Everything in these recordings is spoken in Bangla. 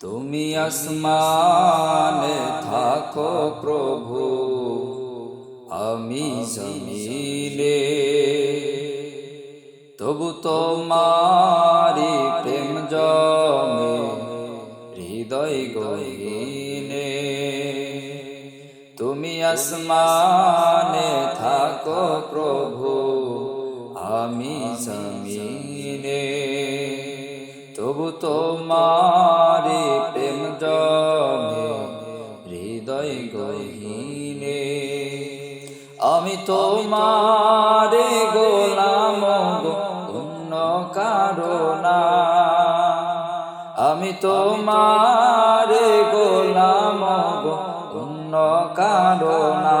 তুমি আসমানে থাকো প্রভু, আমি জমিনে। তবু তোমারি প্রেম জমে, হৃদয় গহীনে। তুমি আসমানে থাকো প্রভু, আমি জমিনে। তবু তোমারি প্রেম জমে, হৃদয় গহীনে। আমি তোমারে গোলাম অন্য কারণা আমি তো তোমারে গোলাম অন্য কারণা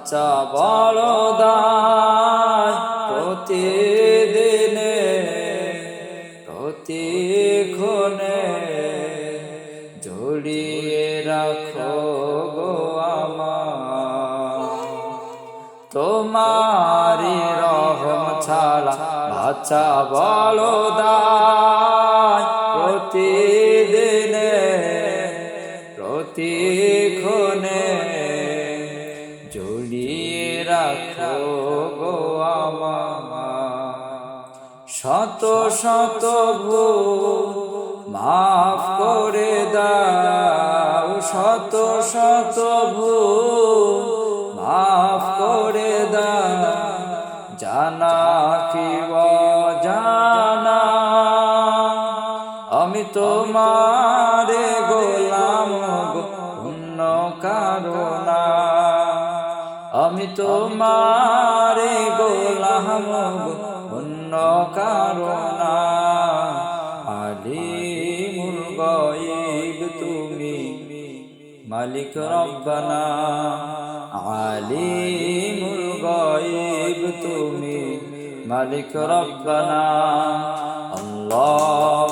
বাচ্চা বড় দায় প্রতিদিনে, প্রতিক্ষণে জড়িয়ে রাখো গো আমার। তোমারি রহম ছাড়া বাচ্চা বড় দায় প্রতিদিনে জড়িয়ে রাখো গো শত শত ভুল মাফ করে দাও। শত শত ভুল মাফ করে দাও। জানা কি জানা আমি তোমারে গোলাম তোমারে গোলাম অন্য কারণা আলিমুল গয়েব তুমি মালিক রব্বানা। আলিমুল গয়েব তুমি মালিক রব্বানা। আল্লাহ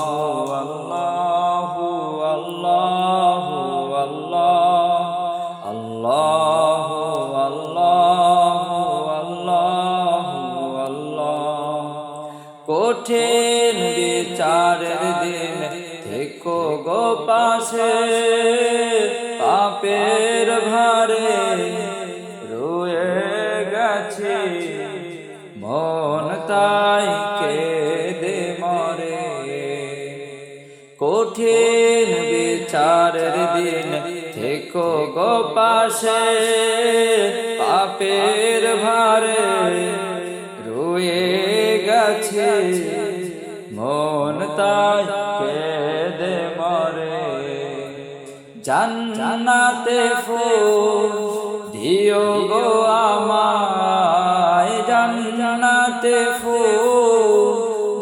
কঠিন বিচারের দিন থেকো গো পাশে। পাপের ভারে রয়ে গেছে। মন তাই কেঁদে মরে। কঠিন বিচারের দিন থেকো গো পাশে। পাপের ভারে রয়ে তাই কেঁদে মরে। জান্নাতে ফুল, দিও গো আমায়। জান্নাতে ফুল,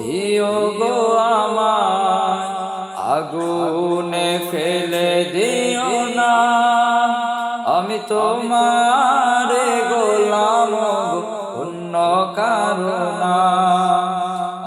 দিও গো আমায়। আগুনে ফেলে দিও না। আমি তোমারে গোলাম অন্য কারণা